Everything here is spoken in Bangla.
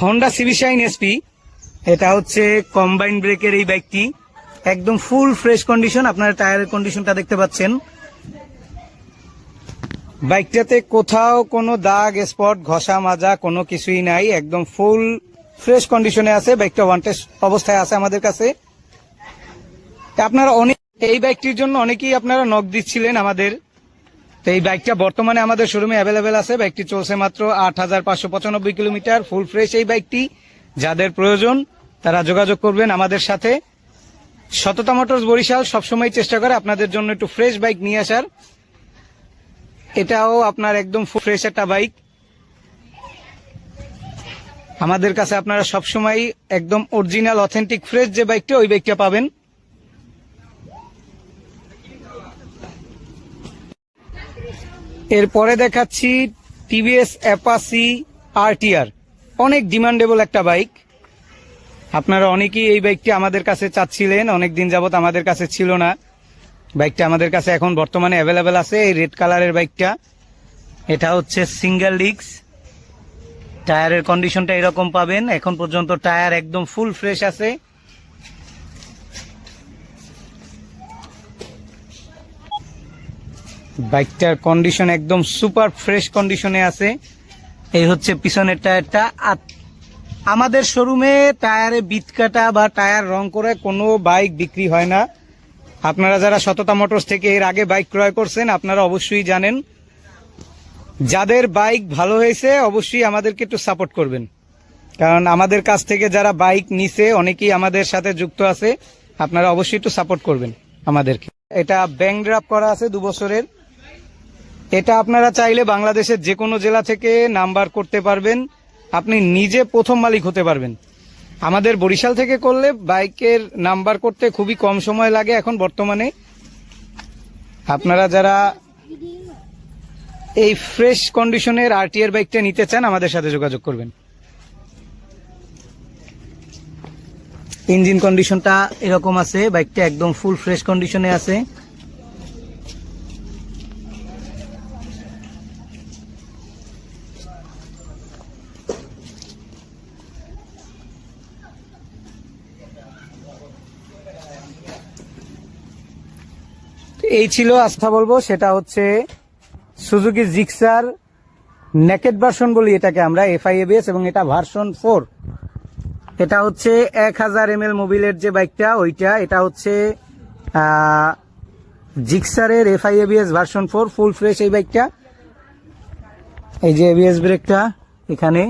হন্ডা সিবি শাইন এসপি এটা হচ্ছে কম্বাইন ব্রেকের এই বাইকটি একদম ফুল ফ্রেশ কন্ডিশন আপনার টায়ারের কন্ডিশনটা দেখতে পাচ্ছেন। বাইকটাতে কোথাও কোনো দাগ স্পট ঘষা, মাজা কোনো কিছুই নাই, একদম ফুল ফ্রেশ কন্ডিশনে আছে। বাইকটা ওয়ান টেস্ট অবস্থায় আছে আমাদের কাছে। আপনারা অনেক এই বাইকটির জন্য অনেকেই আপনারা নক দিচ্ছিলেন আমাদের। তো এই বাইকটা বর্তমানে আমাদের শোরুমে অ্যাভেলেবেল আছে। বাইকটি চলছে মাত্র আট হাজার পাঁচশো পঁচানব্বই কিলোমিটার, ফুল ফ্রেশ এই বাইকটি। যাদের প্রয়োজন, তারা যোগাযোগ করবেন আমাদের সাথে। সততা মোটরস বরিশাল সবসময় চেষ্টা করে আপনাদের জন্য একটু ফ্রেশ বাইক নিয়ে আসার। এটাও আপনার একদম ফ্রেশ একটা বাইক। আমাদের কাছে আপনারা সবসময় একদম অরিজিনাল, অথেন্টিক, ফ্রেশ যে বাইকটা, ওই বাইকটা পাবেন। এরপরে দেখাচ্ছি টিভিএস অ্যাপাসি আরটিআর। অনেক ডিমান্ডেবল একটা বাইক। আপনারা অনেকেই এই বাইকটি আমাদের কাছে চাচ্ছিলেন অনেক দিন যাবত আমাদের কাছে ছিল না। বাইকটা আমাদের কাছে এখন বর্তমানে অ্যাভেলেবেল আছে, এই রেড কালারের বাইকটা। এটা হচ্ছে সিঙ্গেল ডিক্স টায়ারের কন্ডিশনটা এরকম পাবেন। এখন পর্যন্ত টায়ার একদম ফুল ফ্রেশ আছে। বাইকটার কন্ডিশন একদম সুপার ফ্রেশ কন্ডিশনে আছে। এই হচ্ছে পিছনের টায়ারটা। আর আমাদের শোরুমে টায়ারে বিট কাটা বা টায়ার রং করে কোনো বাইক বিক্রি হয় না। আপনারা যারা সততা মোটরস থেকে এর আগে বাইক ক্রয় করছেন, আপনারা অবশ্যই জানেন। যাদের বাইক ভালো হয়েছে, অবশ্যই আমাদেরকে একটু সাপোর্ট করবেন। কারণ আমাদের কাছ থেকে যারা বাইক নিছে, অনেকেই আমাদের সাথে যুক্ত আছে। আপনারা অবশ্যই একটু সাপোর্ট করবেন আমাদেরকে। এটা ব্যাংক ড্রাফ করা আছে দু বছরের। এটা আপনারা চাইলে বাংলাদেশের যে কোনো জেলা থেকে নাম্বার করতে পারবেন। আপনি নিজে প্রথম মালিক হতে পারবেন। আমাদের বরিশাল থেকে করলে বাইকের নাম্বার করতে খুবই কম সময় লাগে এখন বর্তমানে। আপনারা যারা এই ফ্রেশ কন্ডিশনের আরটিআর বাইকটা নিতে চান, আমাদের সাথে যোগাযোগ করবেন। ইঞ্জিন কন্ডিশনটা এরকম আছে, বাইকটা একদম ফুল ফ্রেশ কন্ডিশনে আছে। এই ছিল আস্থা বলব, সেটা হচ্ছে সুজুকি জিক্সার নেকেট ভার্সন বলি এটাকে আমরা এফআইএবিএস এবং এটা ভার্সন ফোর এটা হচ্ছে এক হাজার এম এল মোবিলের যে বাইকটা ওইটা, এটা হচ্ছে জিক্সারের FI ABS version four full fresh এই বাইকটা এই যে এবিএস ব্রেকটা এখানে।